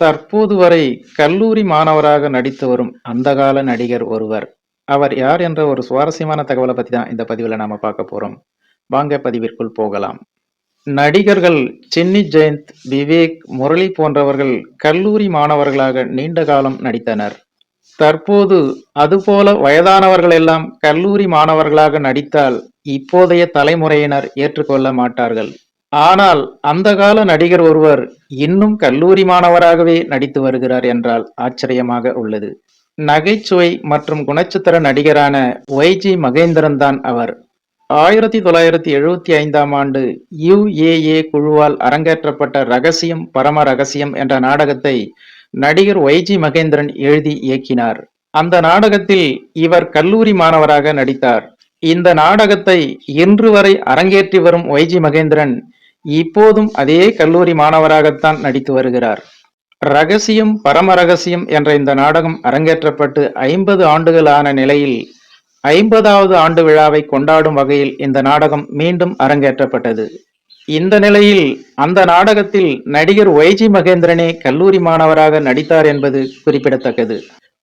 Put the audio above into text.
தற்போது வரை கல்லூரி மாணவராக நடித்து வரும் அந்தகால நடிகர் ஒருவர். அவர் யார் என்ற ஒரு சுவாரஸ்யமான தகவலை பற்றி தான் இந்த பதிவில் நாம் பார்க்க போகிறோம் வாங்க பதிவிற்குள் போகலாம். நடிகர்கள் சின்னி ஜெயந்த், விவேக், முரளி போன்றவர்கள் கல்லூரி மாணவர்களாக நீண்ட காலம் நடித்தனர். தற்போது அதுபோல வயதானவர்கள் எல்லாம் கல்லூரி மாணவர்களாக நடித்தால் இப்போதைய தலைமுறையினர் ஏற்றுக்கொள்ள மாட்டார்கள். ஆனால் அந்த கால நடிகர் ஒருவர் இன்னும் கல்லூரி மாணவராகவே நடித்து வருகிறார் என்றால் ஆச்சரியமாக உள்ளது. நகைச்சுவை மற்றும் குணச்சித்திர நடிகரான ஒய். ஜி. மகேந்திரன் தான் அவர். ஆயிரத்தி தொள்ளாயிரத்தி எழுபத்தி ஐந்தாம் ஆண்டு யுஏஏ குழுவால் அரங்கேற்றப்பட்ட ரகசியம் பரம ரகசியம் என்ற நாடகத்தை நடிகர் ஒய். ஜி. மகேந்திரன் எழுதி இயக்கினார். அந்த நாடகத்தில் இவர் கல்லூரி மாணவராக நடித்தார். இந்த நாடகத்தை இன்று வரை அரங்கேற்றி வரும் ஒய். ஜி. மகேந்திரன் இப்போதும் அதே கல்லூரி மாணவராகத்தான் நடித்து வருகிறார். ரகசியம் பரம ரகசியம் என்ற இந்த நாடகம் அரங்கேற்றப்பட்டு ஐம்பது ஆண்டுகள் ஆன நிலையில் ஐம்பதாவது ஆண்டு விழாவை கொண்டாடும் வகையில் இந்த நாடகம் மீண்டும் அரங்கேற்றப்பட்டது. இந்த நிலையில் அந்த நாடகத்தில் நடிகர் ஒய். ஜி. மகேந்திரனே கல்லூரி மாணவராக நடித்தார் என்பது குறிப்பிடத்தக்கது.